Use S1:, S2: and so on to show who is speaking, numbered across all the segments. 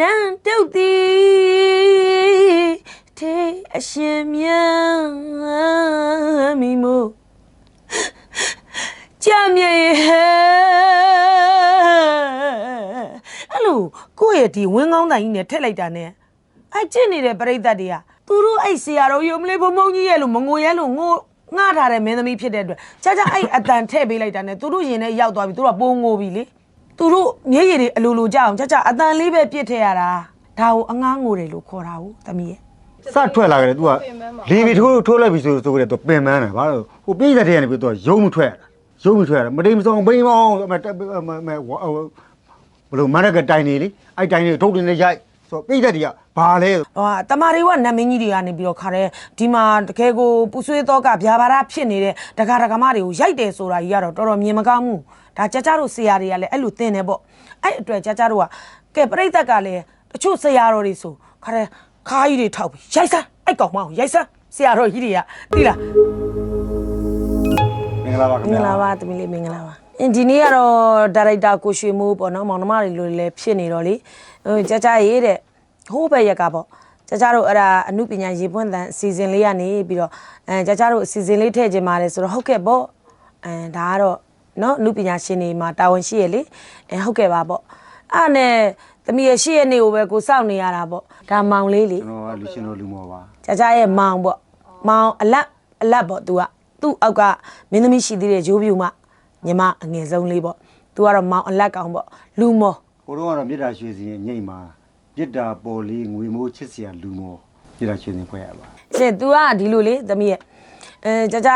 S1: နန်းတုတ်သည်ထေအရှင်မြတ်မိမို့ကြမြေဟဲအဲ့လိုကိုယ့်ရဲ့ဒီဝင်းကောင်းတိုင်ကြီးနဲ့ထက်လိုက်တာနဲ့အကျင့်နေတဲ့ပြိတ္တတွေကသူတို့အဲ့ဆရာတော်ရုံမလေးဘုံဘုံကြီးရဲ့လို့မငိုရဲလို့ငိုငှားထားတဲ့မင်းသမီးဖြစ်တဲ့အတွက်ကြာကြာအဲ့အတန်ထည့်ပေးလိုက်တာနဲ့သူတို့ရင်ထဲရောက်သွားပြီသူတို့ကပိုးငိုပြီလေ သူတို့မျက်ရည်တွေအလိုလိုကြအောင်ကြကြအတန်လေးပဲပြစ်ထည့်ရတာဒါကိုအငားငိုတယ်လို့ခေါ်တာဟုတ်သမီးရဲ့
S2: စထွက်လာကြတယ်သူကလီဗီထိုးထိုးလိုက်ပြီဆိုဆိုကြတယ်သူပင်ပန်းတယ်ဘာလို့ဟိုပြိသက်တဲ့ကနေပြီးသူကရုံမထွက်ရုံမထွက်ရမတိမ်ဆောင်ဘိန်းမောင်းမမဘလို့မရကတိုင်နေလေအဲ့တိုင်နေထုတ်တင်နေရိုက်ဆိုပြိသက်တွေကဘာလဲ
S1: ဟာတမတွေကနတ်မင်းကြီးတွေကနေပြီးတော့ခါတယ်ဒီမှာတကယ်ကိုပူဆွေးတော့ကဗျာပါရဖြစ်နေတဲ့ဒကာဒကာမတွေကိုရိုက်တယ်ဆိုတာကြီးကတော့တော်တော်မြင်မကောင်းဘူး ဒါကြကြတို့ဆရာတွေကလည်းအဲ့လိုသင်တယ်ပေါ့အဲ့အတွက်ကြကြတို့ကကဲပြိတ္တကလည်းတချို့ဆရာတော်တွေဆိုခါတဲ့ခါးကြီးတွေထောက်ပြီးရိုက်စမ်းအဲ့ကောင်မအောင်ရိုက်စမ်းဆရာတော်ကြီးတွေကသိလား
S2: မင်္ဂလာပါခင်
S1: မင်္ဂ
S2: ဗျာ
S1: လာပါသမီးလေးမင်္ဂလာပါအင်းဒီနေ့ကတော့ဒါရိုက်တာကိုရွှေမိုးပေါ့နော်မောင်နှမတွေလိုလည်းဖြစ်နေတော့လေဟိုကြကြရေးတဲ့ဟိုးဘက်ရက်ကပေါ့ကြကြတို့အဲ့ဒါအမှုပညာရေပွင့်တန်အစီအစဉ်လေးကနေပြီးတော့အဲကြကြတို့အစီအစဉ်လေးထည့်ခြင်းပါတယ်ဆိုတော့ဟုတ်ကဲ့ပေါ့အဲဒါကတော့ နော်အမှုပညာရှင်တွေမှာတာဝန်ရှိရလေအဲဟုတ်ကဲ့ပါပေါ့အဲ့နဲ့သမီးရဲ့ရှေ့ရဲ့နေ့ကိုပဲကိုစောင့်နေရတာပေါ့ဒါမောင်လေးလေ
S2: ကျွန်တော်ကလူရှင်တော်လူမော်ပါ
S1: ကြကြရဲ့မောင်ပေါ့မောင်အလက်အလက်ပေါ့ तू ကသူ့အောက်ကမင်းသမီးရှိသေးတဲ့ဂျိုးပြူမညီမအငယ်ဆုံးလေးပေါ့ तू ကတော့မောင်အလက်ကောင်ပေါ့လူမော်
S2: ကိုတော့ကတော့မြေတာရွှေစင်ရဲ့ညိတ်မှာပြစ်တာပေါ်လေးငွေမိုးချစ်စရာလူမော်မြေတာရွှေစင်ဖွဲ့ရပါ
S1: ရှင် तू ကဒီလိုလေသမီးရဲ့အဲကြကြ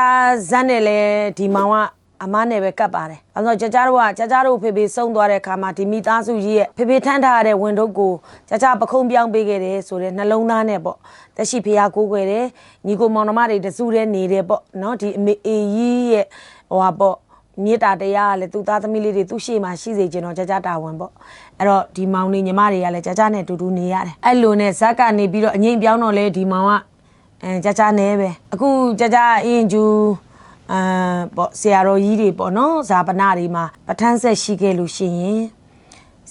S1: ဇက်နဲ့လဲဒီမောင်က အမနဲ့ပဲကပ်ပါတယ်။အဲဆိုကြကြတို့ကကြကြတို့ဖေဖေစုံသွားတဲ့ခါမှာဒီမိသားစုကြီးရဲ့ဖေဖေထမ်းထားရတဲ့ဝင်တို့ကိုကြကြပခုံးပြောင်းပေးခဲ့တယ်ဆိုတဲ့နှလုံးသားနဲ့ပေါ့။တက်ရှိဖေဟာကိုးကွယ်တယ်။ညီကိုမောင်နှမတွေတစုတည်းနေတယ်ပေါ့နော်ဒီအမေအေကြီးရဲ့ဟိုဟာပေါ့မြေတာတရားကလည်းသူ့သားသမီးလေးတွေသူ့ရှေ့မှာရှိစေချင်တော့ကြကြတာဝန်ပေါ့အဲ့တော့ဒီမောင်နေညီမတွေကလည်းကြကြနဲ့တူတူနေရတယ်အဲ့လိုနဲ့ဇက်ကနေပြီးတော့အငိမ့်ပြောင်းတော့လေဒီမောင်ကအဲကြကြနဲ့ပဲအခုကြကြအင်းကျူ အာပေါ့ဆရာတော်ကြီးတွေပေါ့နော်ဇာပနာတွေမှာပဋ္ဌာန်းဆက်ရှိခဲ့လို့ရှိရင်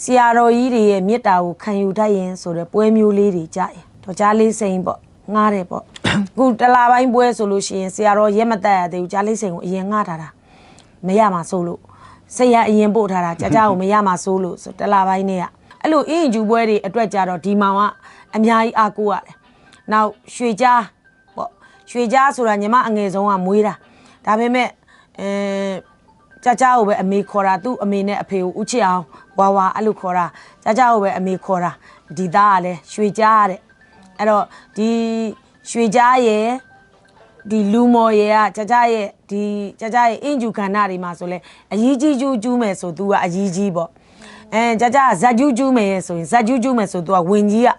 S1: ဆရာတော်ကြီးတွေရဲ့မေတ္တာကိုခံယူတတ်ရင်ဆိုတဲ့ပွဲမျိုးလေးတွေကြရင်တော့ကြားလေးစိန်ပေါ့ငားတယ်ပေါ့အခုတလာပိုင်းပွဲဆိုလို့ရှိရင်ဆရာတော်ရက်မတက်ရသေးဘူးကြားလေးစိန်ကိုအရင်ငားထားတာမရမှာစိုးလို့စိတ်ရအရင်ပို့ထားတာကြာကြာကိုမရမှာစိုးလို့ဆိုတလာပိုင်းနဲ့ကအဲ့လိုအင်းယူပွဲတွေအတွက်ကြတော့ဒီမောင်ကအများကြီးအားကိုးရတယ်။နောက်ရွှေကြားပေါ့ရွှေကြားဆိုတာညီမအငယ်ဆုံးကမွေးတာ ဒါပေမဲ့အဲကြာကြာကိုပဲအမေခေါ်တာသူ့အမေနဲ့အဖေကိုဥချစ်အောင်ဝါဝါအဲ့လိုခေါ်တာကြာကြာကိုပဲအမေခေါ်တာဒီသားကလည်းရွှေကြားတဲ့အဲ့တော့ဒီရွှေကြားရဲ့ဒီလူမော်ရဲ့ကကြကြရဲ့ဒီကြကြရဲ့အင်ဂျူခန္ဓာတွေမှာဆိုလဲအကြီးကြီးကျူးကျူးမယ်ဆို तू ကအကြီးကြီးပေါ့အဲကြကြဇက်ကျူးကျူးမယ်ဆိုရင်ဇက်ကျူးကျူးမယ်ဆို तू ကဝင်ကြီးက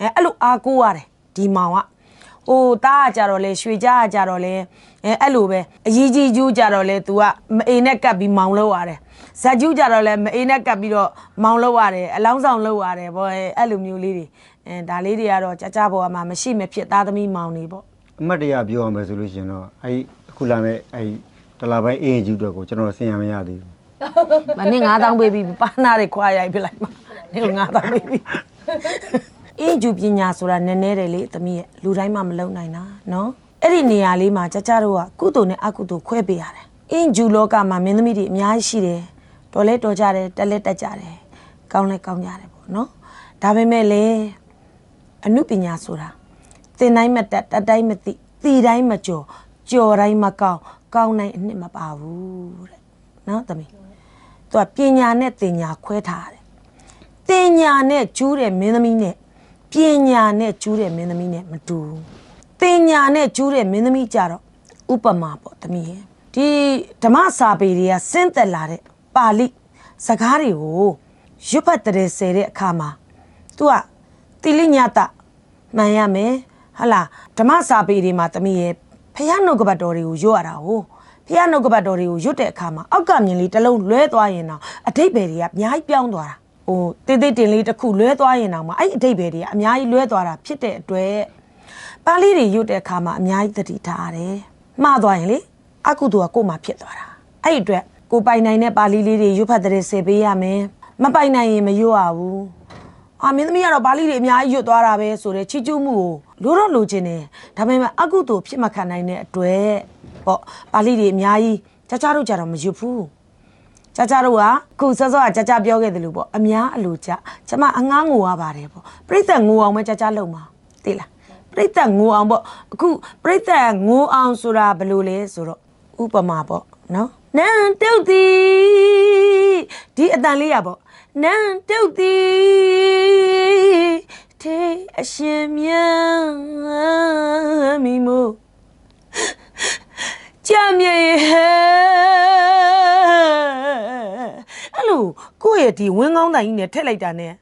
S1: အဲအဲ့လိုအားကိုးရတယ်ဒီမောင်က ဟိုတားကကြတော့လဲရွှေကြားကကြတော့လဲအဲအဲ့လိုပဲအကြီးကြီးကျူးကြတော့လဲ तू ကမအိနဲ့ကပ်ပြီးမောင်လောက်ရတယ်ဇက်ကျူးကြတော့လဲမအိနဲ့ကပ်ပြီးတော့မောင်လောက်ရတယ်အလောင်းဆောင်လောက်ရတယ်ပေါ့အဲအဲ့လိုမျိုးလေးတွေအဲဒါလေးတွေကတော့ကြကြဘောကမှမရှိမဖြစ်သားသမီးမောင်နေပေါ့
S2: အမတ်တရပြောရမယ်ဆိုလို့ရှိရင်တော့အဲ့အခုလာမဲ့အဲ့တလာပိုင်းအေးဂျူအတွက်ကိုကျွန်တော်ဆင်ရမရသေးဘူး။
S1: မနေ့9000ပေးပြီးပါနာတွေခွာရိုက်ပြလိုက်မှာ။နေ့9000ပေးပြီး။ အင်းကျူပညာဆိုတာနည်းနည်းတယ်လေသမီးရဲ့လူတိုင်းမှမလုံနိုင်တာနော်။အဲ့ဒီနေရာလေးမှာကြကြတို့ကကုသိုလ်နဲ့အကုသိုလ်ခွဲပေးရတယ်။အင်းကျူလောကမှာမင်းသမီးတွေအများကြီးရှိတယ်။တော်လဲတော်ကြတယ်တက်လဲတက်ကြတယ်။ကောင်းလဲကောင်းကြတယ်ပေါ့နော်။ဒါပေမဲ့လေအနုပညာဆိုတာသင်တိုင်းမတက်တက်တိုင်းမသိသိတိုင်းမကြော်ကြော်တိုင်းမကောင်းကောင်းတိုင်းအနှစ်မပါဘူးတဲ့နော်သမီးသူကပညာနဲ့တင်ညာခွဲထားတယ်။တင်ညာနဲ့ကျူးတဲ့မင်းသမီးနဲ့ ပညာနဲ့ကျူးတဲ့မင်းသမီးနဲ့မတူဘူး။တင်ညာနဲ့ကျူးတဲ့မင်းသမီးကြတော့ဥပမာပေါ့သမီးရဲ့။ဒီဓမ္မစာပေတွေကဆင်းသက်လာတဲ့ပါဠိစကားတွေကိုရွတ်ဖတ်တဲ့ဆယ်တဲ့အခါမှာ तू ကတိလိညတမှန်ရမယ်ဟလာဓမ္မစာပေတွေမှာသမီးရဲ့ဖះနှုတ်ကပတ်တော်တွေကိုရွတ်ရတာဟိုဖះနှုတ်ကပတ်တော်တွေကိုရွတ်တဲ့အခါမှာအောက်ကမြင်လေးတစ်လုံးလွဲသွားရင်တော့အတိတ်ပဲတွေကအများကြီးပြောင်းသွားတာ ဟိုတိတ်တိတ်တင်လေးတစ်ခုလွဲသွားရင်တော့မှအဲ့အတိတ်ပဲတွေကအများကြီးလွဲသွားတာဖြစ်တဲ့အတွက်ပါဠိတွေရွတ်တဲ့အခါမှာအများကြီးသတိထားရတယ်မှားသွားရင်လေအကုသိုလ်ကကိုယ်မှာဖြစ်သွားတာအဲ့ဒီအတွက်ကိုယ်ပိုင်နိုင်တဲ့ပါဠိလေးတွေရွတ်ဖတ်တဲ့ဆယ်ပေးရမယ်မပိုင်နိုင်ရင်မရွတ်ရဘူးဟအာမင်းသမီးကတော့ပါဠိတွေအများကြီးရွတ်သွားတာပဲဆိုတဲ့ချီကျူးမှုကိုလိုတော့လိုချင်တယ်ဒါပေမဲ့အကုသို့ဖြစ်မခံနိုင်တဲ့အတွက်ပေါ့ပါဠိတွေအများကြီးကြကြတို့ကြတော့မရွတ်ဘူး ကြကြတို့ကခုစောစောကကြကြပြောခဲ့တယ်လို့ပေါ့အများအလိုကြကျမအငားငိုရပါတယ်ပေါ့ပြိဿငိုအောင်ပဲကြကြလုံပါသိလားပြိဿငိုအောင်ပေါ့အခုပြိဿငိုအောင်ဆိုတာဘယ်လိုလဲဆိုတော့ဥပမာပေါ့နော်နန်းတုတ်တီဒီအတန်လေးရပေါ့နန်းတုတ်တီထေအရှင်မြတ်မိမို့ ကြံ့မြဲရဲ့အဲ့လိုကိုယ့်ရဲ့ဒီဝင်းကောင်းတိုင်ကြီးနဲ့ထက်လိုက်တာနဲ့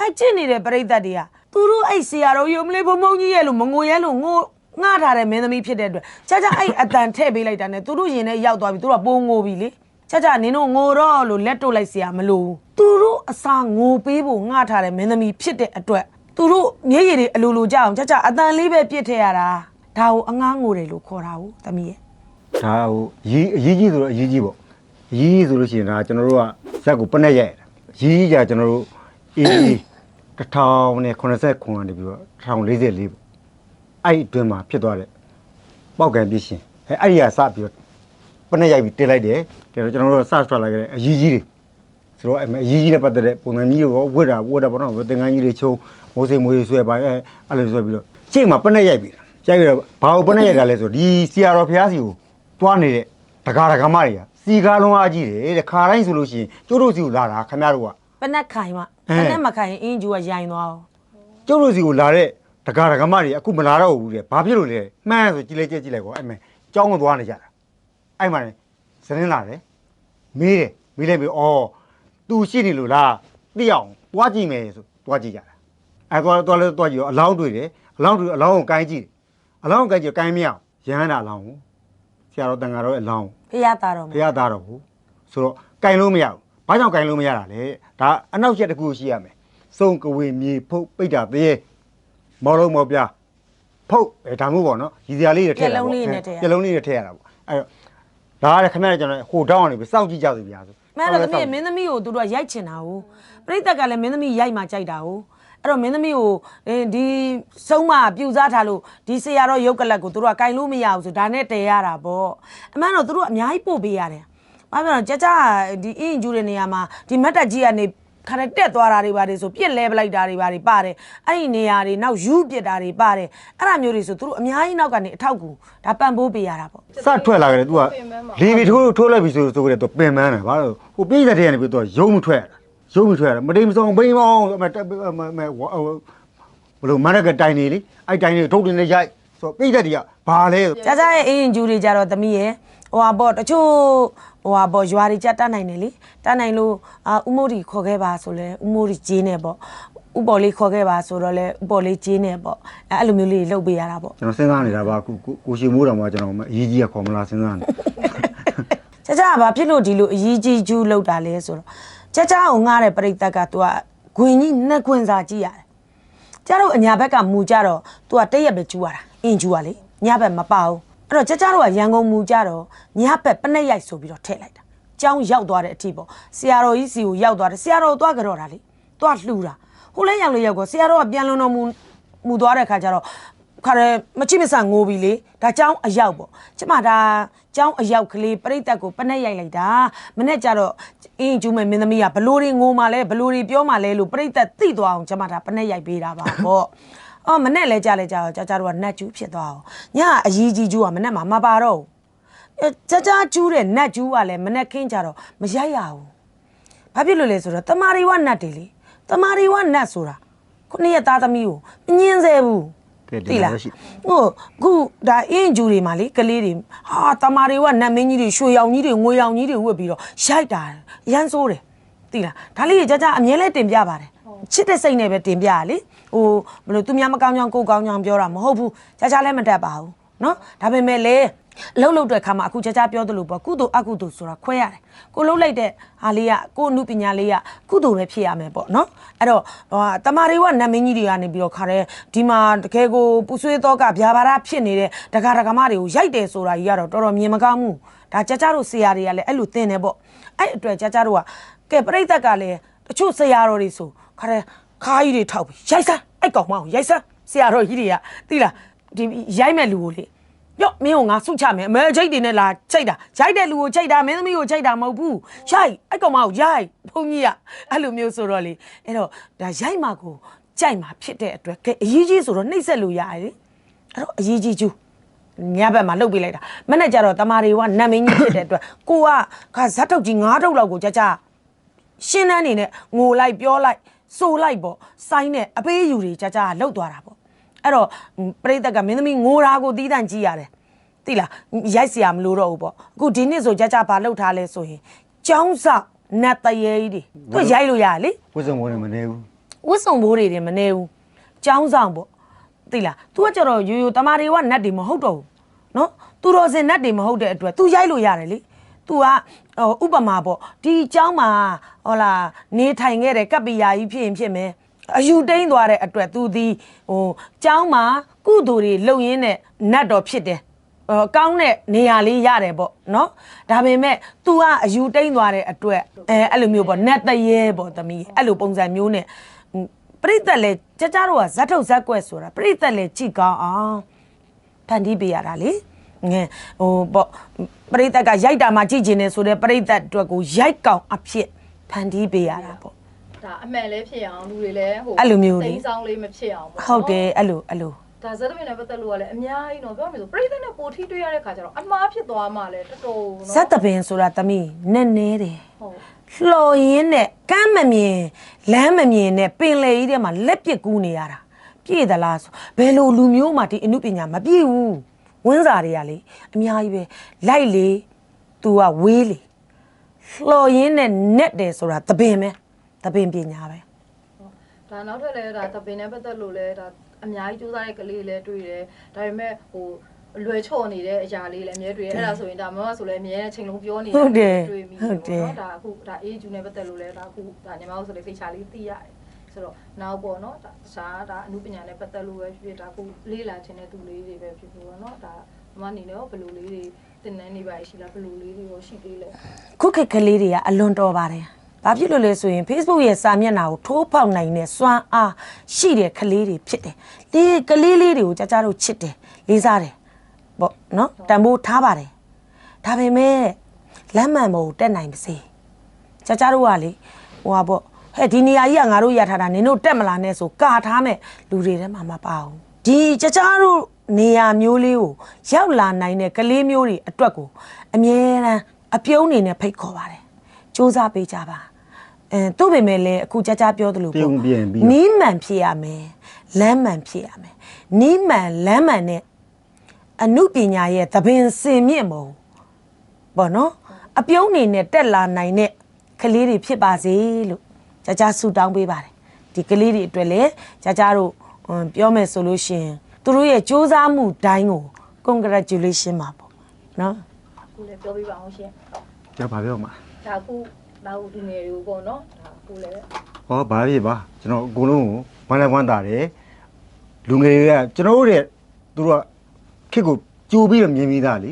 S1: အကျင့်နေတဲ့ပြိဿတ်တွေကသူတို့အဲ့ဆရာတော်ယုံမလေးဘုံဘုံကြီးရဲ့လို့မငိုရဲလို့ငိုငှားထားတဲ့မင်းသမီးဖြစ်တဲ့အတွက်ချာချာအဲ့အတန်ထည့်ပေးလိုက်တာနဲ့သူတို့ရင်ထဲရောက်သွားပြီသူတို့ကပိုးငိုပြီလေချာချာနင်တို့ငိုတော့လို့လက်တို့လိုက်ဆရာမလို့သူတို့အစာငိုပေးဖို့ငှားထားတဲ့မင်းသမီးဖြစ်တဲ့အတွက်သူတို့မျက်ရည်တွေအလိုလိုကြအောင်ချာချာအတန်လေးပဲပြစ်ထည့်ရတာဒါကိုအငားငိုတယ်လို့ခေါ်တာဟုတ်သမီးရဲ့
S2: ဒါဟိုရီးအရေးကြီးဆိုတော့အရေးကြီးပေါ့အရေးကြီးဆိုလို့ရှိရင်ဒါကျွန်တော်တို့ကဇက်ကိုပနဲ့ရိုက်ရအရေးကြီးကြကျွန်တော်တို့အေးအေး1089ကနေပြီးတော့1044ပေါ့အဲ့ဒီအတွင်းမှာဖြစ်သွားတဲ့ပောက်ကံပြည့်ရှင်အဲအဲ့ဒီကစပြီးတော့ပနဲ့ရိုက်ပြီးတင်လိုက်တယ်ဒါတော့ကျွန်တော်တို့စထွက်လာခဲ့တဲ့အရေးကြီးတွေဆိုတော့အဲ့မှာအရေးကြီးတဲ့ပတ်သက်တဲ့ပုံစံကြီးကိုဝတ်တာဝတ်တာပေါ့နော်သင်္ကန်းကြီးတွေချုံမိုးစိမ်မွေးဆွဲပါအဲအဲ့လိုဆွဲပြီးတော့ရှေ့မှာပနဲ့ရိုက်ပြီးရိုက်ပြီးတော့ဘာကိုပနဲ့ရိုက်တာလဲဆိုဒီစီယာတော်ဖျားစီကို သွားနေတဲ့တကာတကမတွေကစီကားလုံးအားကြီးတယ်တဲ့ခါတိုင်းဆိုလို့ရှိရင်ကျိုးတို့စီကိုလာတာခင်ဗျားတို့က
S1: ပနက်ခိုင်မ
S2: အဲ
S1: ပနက်မခိုင်ရင်အင်းကျူကရိုင်သွားအောင်
S2: ကျိုးတို့စီကိုလာတဲ့တကာတကမတွေအခုမလာတော့ဘူးတဲ့ဘာဖြစ်လို့လဲမှန်းဆိုကြည့်လိုက်ကြည့်ကြည့်လိုက်ကောအဲ့မဲ့ကြောင်းကိုသွားနေကြတာအဲ့မှာနေစရင်းလာတယ်မေးတယ်မေးလိုက်ပြီးအော်သူရှိနေလို့လားသိအောင်သွားကြည့်မယ်ဆိုသွားကြည့်ကြတာအဲ့သွားသွားလဲသွားကြည့်တော့အလောင်းတွေ့တယ်အလောင်းတွေ့အလောင်းကိုကိုင်းကြည့်တယ်အလောင်းကိုကိုင်းကြည့်ကိုင်းမရအောင်ရဟန္တာအလောင်းကို ဆရာတော်တန်ဃာတော်ရဲ့အလောင်းကို
S1: ဖရသားတော့မ
S2: ဘုရားသားတော်ကိုဆိုတော့ကင်လို့မရဘူး။ဘာကြောင့်ကင်လို့မရတာလဲ။ဒါအနောက်ချက်တစ်ခုရှိရမယ်။စုံကဝေမြေဖုတ်ပိတ်တာသေးမော်လုံးမော်ပြဖုတ်အဲဒါမျိုးပေါ့နော်။ရည်စရာလေးတွေထည့်တာပေါ့။ပြလုံးလေးတွေထည့်ရတာပေါ့။အဲတော့ဒါကလည်းခင်ဗျားကျွန်တော်ဟိုတောင်းအောင်နေပြီစောင့်ကြည့်ကြစီဗျာဆို
S1: မဲတော့သမီးမင်းသမီးကိုသူတို့ကရိုက်ချင်တာဟုတ်ပြိတ္တကလည်းမင်းသမီးရိုက်မှကြိုက်တာဟုတ် အဲ့တော့မင်းသမီးကိုဒီဆုံးမပြူစားထားလို့ဒီဆရာတော်ရုပ်ကလပ်ကိုသူတို့ကကင်လို့မရဘူးဆိုဒါနဲ့တည်ရတာပေါ့အမှန်တော့သူတို့အများကြီးပို့ပေးရတယ်ဘာဖြစ်လို့ကြကြဒီအင်းကျူတဲ့နေရာမှာဒီမတ်တက်ကြီးကနေခါတက်သွားတာတွေပါတယ်ဆိုပြစ်လဲပလိုက်တာတွေပါတယ်ပါတယ်အဲ့ဒီနေရာတွေနောက်ယူပြစ်တာတွေပါတယ်အဲ့ဒါမျိုးတွေဆိုသူတို့အများကြီးနောက်ကနေအထောက်ကူဒါပံ့ပိုးပေးရတာပေါ့
S2: စထွက်လာကြတယ် तू ကလီဗီထိုးထိုးလိုက်ပြီဆိုဆိုကြတယ် तू ပင်ပန်းတယ်ဘာလို့ဟိုပြည့်တဲ့ထဲကနေပြီး तू ရုံးမထွက်ရတာ ရုံးမထွက်ရတာမတိမ်မဆောင်ဘိန်းမောင်းအမတက်အမအမဘလို့မရကတိုင်နေလေအဲ့တိုင်နေထုတ်တင်နေရိုက်ဆိုပြည့်တဲ့တီကဘာလဲဆို
S1: ကြာကြာရဲ့အင်းကျူတွေကြတော့သမီးရဲ့ဟိုဟာပေါ့တချို့ဟိုဟာပေါ့ရွာတွေကြတတ်နိုင်တယ်လေတတ်နိုင်လို့အာဥမိုးဒီခေါ်ခဲ့ပါဆိုလဲဥမိုးဒီဂျင်းနေပေါ့ဥပေါ်လေးခေါ်ခဲ့ပါဆိုတော့လဲဥပေါ်လေးဂျင်းနေပေါ့အဲအဲ့လိုမျိုးလေးလှုပ်ပေးရတာပေါ့
S2: ကျွန်တော်စဉ်းစားနေတာပါကိုကိုကိုရှင်မိုးတော်မှာကျွန်တော်အရေးကြီးကခေါ်မလားစဉ်းစားနေ
S1: ကြာကြာကဘာဖြစ်လို့ဒီလိုအရေးကြီးကျူးလှုပ်တာလဲဆိုတော့ ကြာကြာကိုငားတဲ့ပြိတ္တက तू ကဂွင်ကြီးနှစ်ခွင်စာကြည့်ရတယ်ကျတော့အညာဘက်ကမူကြတော့ तू ကတည့်ရက်ပဲကျူးရတာအင်းကျူးရလေညဘက်မပါဘူးအဲ့တော့ကြာကြာတို့ကရန်ကုန်မူကြတော့ညဘက်ပနဲ့ရိုက်ဆိုပြီးတော့ထည့်လိုက်တာကျောင်းရောက်သွားတဲ့အထိပေါ့ဆရာတော်ကြီးစီကိုရောက်သွားတယ်ဆရာတော်သွားကြတော့တာလေသွားလှူတာဟိုလဲရောက်လေရောက်ကောဆရာတော်ကပြန်လွန်တော်မူမူသွားတဲ့ခါကျတော့ ခါရမချိမဆန်ငိုပြီလေဒါကျောင်းအရောက်ပေါ့ကျမဒါကျောင်းအရောက်ကလေးပြိတ္တကိုပနဲ့ရိုက်လိုက်တာမနဲ့ကြတော့အင်းကျူးမဲ့မင်းသမီးကဘလို့တွေငိုမှလဲဘလို့တွေပြောမှလဲလို့ပြိတ္တသိသွားအောင်ကျမဒါပနဲ့ရိုက်ပေးတာပါပေါ့အော်မနဲ့လဲကြလဲကြတော့ကြာကြာတို့ကနတ်ကျူးဖြစ်သွားအောင်ညအကြီးကြီးကျူးကမနဲ့မှာမပါတော့ဘူးအဲကြာကြာကျူးတဲ့နတ်ကျူးကလည်းမနဲ့ခင်းကြတော့မရိုက်ရဘူးဘာဖြစ်လို့လဲဆိုတော့တမာရီဝနတ်တွေလေတမာရီဝနတ်ဆိုတာခုနှစ်ရက်သားသမီးကိုမငင်းစေဘူး
S2: ကဲဒီ
S1: သိ
S2: လို
S1: လား
S2: ရှိ
S1: ဟိုခုဒါအင်းကျူတွေမှာလေကလေးတွေဟာတမာရီဝနတ်မင်းကြီးတွေရွှေရောင်ကြီးတွေငွေရောင်ကြီးတွေဝတ်ပြီးတော့ရိုက်တာရမ်းဆိုးတယ်သိလားဒါလေးကြီးကြကြအမြဲလဲတင်ပြပါတယ်ချစ်တဲ့စိတ်နဲ့ပဲတင်ပြရလေဟိုဘယ်လိုသူများမကောင်းကြောင်ကိုယ်ကောင်းကြောင်ပြောတာမဟုတ်ဘူးကြကြလည်းမတတ်ပါဘူးเนาะဒါပေမဲ့လေ အလုပ်လုပ်တဲ့အခါမှာအခုကြကြပြောသလိုပေါ့ကုသိုလ်အကုသိုလ်ဆိုတာခွဲရတယ်ကိုလုပ်လိုက်တဲ့ဟာလေးကကိုအမှုပညာလေးကကုသိုလ်ပဲဖြစ်ရမယ်ပေါ့နော်အဲ့တော့ဟာတမာတွေဝနတ်မင်းကြီးတွေကနေပြီးတော့ခါတဲ့ဒီမှာတကယ်ကိုပူဆွေးတော့ကဗျာပါဒဖြစ်နေတဲ့ဒကာဒကာမတွေကိုရိုက်တယ်ဆိုတာကြီးကတော့တော်တော်မြင်မကောင်းဘူးဒါကြကြတို့ဆရာတွေကလည်းအဲ့လိုသင်တယ်ပေါ့အဲ့အတွက်ကြကြတို့ကကဲပြိဿကလည်းတချို့ဆရာတော်တွေဆိုခါတဲ့ခါကြီးတွေထောက်ပြီးရိုက်စမ်းအဲ့ကောင်မအောင်ရိုက်စမ်းဆရာတော်ကြီးတွေကတိလားဒီရိုက်မဲ့လူကိုလေ ရော့မင်းကိုငါဆုချမယ်အမဲချိတ်တွေနဲ့လာချိတ်တာရိုက်တဲ့လူကိုချိတ်တာမင်းသမီးကိုချိတ်တာမဟုတ်ဘူးရိုက်အဲ့ကောင်မကိုရိုက်ဘုန်းကြီးကအဲ့လိုမျိုးဆိုတော့လေအဲ့တော့ဒါရိုက်မှာကိုကြိုက်မှာဖြစ်တဲ့အတွက်ကဲအရေးကြီးဆိုတော့နှိမ့်ဆက်လို့ရတယ်လေအဲ့တော့အရေးကြီးကျူးညဘက်မှာလှုပ်ပေးလိုက်တာမနဲ့ကြတော့တမာတွေကနတ်မင်းကြီးဖြစ်တဲ့အတွက်ကိုကခါဇက်ထုတ်ကြီး၅ထုတ်လောက်ကိုကြကြရှင်းတန်းနေနဲ့ငိုလိုက်ပြောလိုက်စိုးလိုက်ပေါ့စိုင်းနဲ့အပေးယူတွေကြကြလှုပ်သွားတာပေါ့ အဲ့တော့ပရိသတ်ကမင်းသမီးငိုတာကိုတီးတန့်ကြည့်ရတယ်တိလားရိုက်เสียမလို့တော့ဘူးပေါ့အခုဒီနှစ်ဆိုကြကြဘာလောက်ထားလဲဆိုရင်ကျောင်းစနတ်တရေကြီးတွေသူရိုက်လို့ရလေ
S2: ဝစ်စုံဘိုးတွေမနေဘူး
S1: ဝစ်စုံဘိုးတွေတွေမနေဘူးကျောင်းဆောင်ပေါ့တိလား तू ကကြတော့ရိုရိုတမာတွေကနတ်တွေမဟုတ်တော့ဘူးနော်သူတော်စင်နတ်တွေမဟုတ်တဲ့အတွက် तू ရိုက်လို့ရတယ်လေ तू ကဟိုဥပမာပေါ့ဒီကျောင်းမှာဟောလာနေထိုင်ခဲ့တဲ့ကပ္ပိယာကြီးဖြစ်ရင်ဖြစ်မယ် အယူတိန်သွားတဲ့အတွက် तू ဒီဟိုចောင်းမှာကုသိုလ်တွေလုံရင်းနဲ့နတ်တော်ဖြစ်တယ်ဟိုကောင်းတဲ့နေရာလေးရတယ်ပေါ့နော်ဒါပေမဲ့ तू ကအယူတိန်သွားတဲ့အတွက်အဲအဲ့လိုမျိုးပေါ့နတ်တရေပေါ့သမီးအဲ့လိုပုံစံမျိုးနဲ့ ပရိသတ်လည်းကြကြတော့ကဇက်ထုတ်ဇက်ကွက်ဆိုတာပရိသတ်လည်းကြည်ကောင်းအောင်ဖန်တီးပေးရတာလေငယ်ဟိုပေါ့ပရိသတ်ကရိုက်တာမှကြည်ကျင်နေဆိုတဲ့ပရိသတ်အတွက်ကိုရိုက်ကောင်အဖြစ်ဖန်တီးပေးရတာပေါ့
S3: ဒါအမှန်လေးဖြစ်အောင်လူတွေလည်းဟို
S1: အဲ့လိုမျိုးလေ
S3: တိမ်းဆောင်လေးမဖြစ်အောင်ပေါ့နော်
S1: ဟုတ်တယ်အဲ့လိုအဲ့လို
S3: ဒါဇက်သမီးနဲ့ပတ်သက်လို့ကလည်းအများကြီးတော့ပြောမယ်ဆိုပြိဿနဲ့ပိုထိတွေ့ရတဲ့ခါကျတော့အမှားဖြစ်သွားမှလည်းတော်တော်နော်
S1: ဇက်တပင်ဆိုတာသမီးနက်နဲတယ်
S3: ဟုတ်
S1: လှော်ရင်းနဲ့ကမ်းမမြင်လမ်းမမြင်နဲ့ပင်လေကြီးထဲမှာလက်ပစ်ကူးနေရတာပြည့်သလားဆိုဘယ်လိုလူမျိုးမှဒီအမှုပညာမပြည့်ဘူးဝင်းစာတွေကလေအများကြီးပဲလိုက်လေ तू ကဝေးလေလှော်ရင်းနဲ့နက်တယ်ဆိုတာသပင်ပဲ သပင်ပညာပဲ
S3: ဒါနောက်ထပ်လည်းဒါသပင်နဲ့ပတ်သက်လို့လည်းဒါအများကြီးစူးစမ်းတဲ့ကလေးလည်းတွေ့တယ်ဒါပေမဲ့ဟိုလွယ်ချော့နေတဲ့အရာလေးလည်းအများတွေ့တယ်အဲ့ဒါဆိုရင်ဒါမမဆိုလည်းအများနဲ့ချိန်လုံးပြောနေ
S1: ဟုတ်တယ်
S3: တွေ့မိ
S1: ဟုတ်တယ်
S3: ဒါအခုဒါအေးဂျူနဲ့ပတ်သက်လို့လည်းဒါအခုဒါညီမတို့ဆိုလည်းသိချာလေးသိရတယ်ဆိုတော့နောက်ပေါ့နော်ဒါရှားဒါအမှုပညာနဲ့ပတ်သက်လို့ပဲဖြစ်ဖြစ်ဒါအခုလေးလာခြင်းတဲ့သူလေးတွေပဲဖြစ်ဖြစ်ပေါ့နော်ဒါမမအနေနဲ့ရောဘယ်လိုလေးတွေတင်နေနေပါရှိလားဘယ်လိုလေးတွေရောရှိသေးလဲ
S1: ခုခေတ်ကလေးတွေကအလွန်တော်ပါတယ် ဘာဖြစ်လို့လဲဆိုရင် Facebook ရဲ့စာမျက်နှာကိုထိုးဖောက်နိုင်တဲ့စွမ်းအားရှိတဲ့ကလေးတွေဖြစ်တယ်ဒီကလေးလေးတွေကိုကြကြတို့ချစ်တယ်လေးစားတယ်ပေါ့နော်တန်ဖိုးထားပါတယ်ဒါပေမဲ့လမ်းမှန်မို့တက်နိုင်ပါစေကြကြတို့ကလေဟိုဟာပေါ့ဟဲ့ဒီနေရာကြီးကငါတို့ရထားတာနင်တို့တက်မလာနဲ့ဆိုကာထားမဲ့လူတွေထဲမှာမပါဘူးဒီကြကြတို့နေရာမျိုးလေးကိုရောက်လာနိုင်တဲ့ကလေးမျိုးတွေအတွက်ကိုအမြဲတမ်းအပြုံးနေနဲ့ဖိတ်ခေါ်ပါတယ်စူးစမ်းပေးကြပါ အဲတို့ပေမဲ့လည်းအခုကြကြပြောသလို
S2: ပြုံးပြင်ပြီး
S1: နီးမှန်ဖြစ်ရမယ်လမ်းမှန်ဖြစ်ရမယ်နီးမှန်လမ်းမှန်နဲ့အမှုပညာရဲ့သဘင်စင်မြင့်မုံပေါ့နော်အပြုံးနေနဲ့တက်လာနိုင်တဲ့ကလေးတွေဖြစ်ပါစေလို့ကြကြဆူတောင်းပေးပါတယ်ဒီကလေးတွေအတွက်လည်းကြကြတို့ဟွန်းပြောမယ်ဆိုလို့ရှိရင်သူတို့ရဲ့စ조사မှုတိုင်းကို congratulation ပါပေါ့နော်
S3: အခုလည်းပြောပြပါအောင်ရှင်ဟုတ်
S2: ကြောက်ပါပြောမှာ
S3: ဒါအခု နောက်ဒီငယ်တွေကိုပေါ့နော်ဒါအခုလည်း
S2: ဟောဘာဖြစ်ပါကျွန်တော်အကုန်လုံးကိုဝမ်းလည်းဝမ်းသာတယ်လူငယ်တွေကကျွန်တော်တို့ရဲ့သူတို့ကခစ်ကိုကြိုးပြီးတော့မြင်ပြီးသားလေ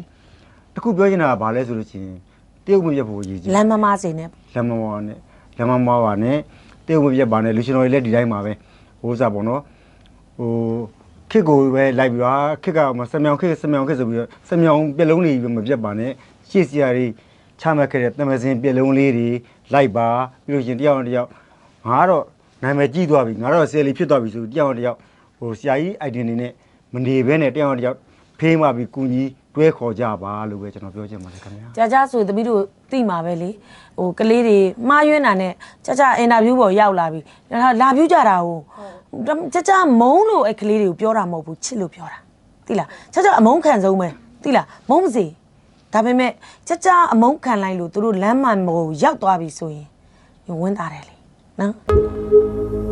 S2: တခုပြောချင်တာကဘာလဲဆိုလို့ရှိရင်တရုတ်မပြတ်ဖို့ရည်ကြီး
S1: လမ်းမမစေနဲ့
S2: လက်မမောနဲ့လက်မမောပါနဲ့တရုတ်မပြတ်ပါနဲ့လူရှင်တော်တွေလည်းဒီတိုင်းပါပဲဟိုးစားပေါ့နော်ဟိုခစ်ကိုပဲလိုက်ပြီးတော့ခစ်ကမစမြောင်ခစ်စမြောင်ခစ်ဆိုပြီးတော့စမြောင်ပြက်လုံးတွေပဲမပြတ်ပါနဲ့ရှေ့စရာတွေ ချမှတ်ခဲ့တဲ့တမစင်ပြက်လုံးလေးတွေလိုက်ပါပြီးလို့ရှရင်တယောက်နဲ့တယောက်ငါကတော့နာမည်ကြီးသွားပြီငါတော့ဆယ်လီဖြစ်သွားပြီဆိုတယောက်နဲ့တယောက်ဟိုဆရာကြီး idea နေနဲ့မနေဘဲနဲ့တယောက်နဲ့တယောက်ဖေးမှပြီးကုညီတွဲခေါ်ကြပါလို့ပဲကျွန်တော်ပြောချင်ပါတယ်ခင်ဗျာ
S1: ကြာကြာဆိုသမီးတို့သိမှာပဲလေဟိုကလေးတွေမှားယွင်းတာနဲ့ကြာကြာအင်တာဗျူးပေါ်ရောက်လာပြီဒါလာဗျူးကြတာဟိုကြာကြာမုန်းလို့အဲ့ကလေးတွေကိုပြောတာမဟုတ်ဘူးချစ်လို့ပြောတာသိလားကြာကြာအမုန်းခံဆုံးပဲသိလားမုန်းမစေ ဒါပေမဲ့ကြာကြာအမုန်းခံလိုက်လို့သူတို့လမ်းမှန်မို့ရောက်သွားပြီဆိုရင်ဝင်းသားတယ်လေနော်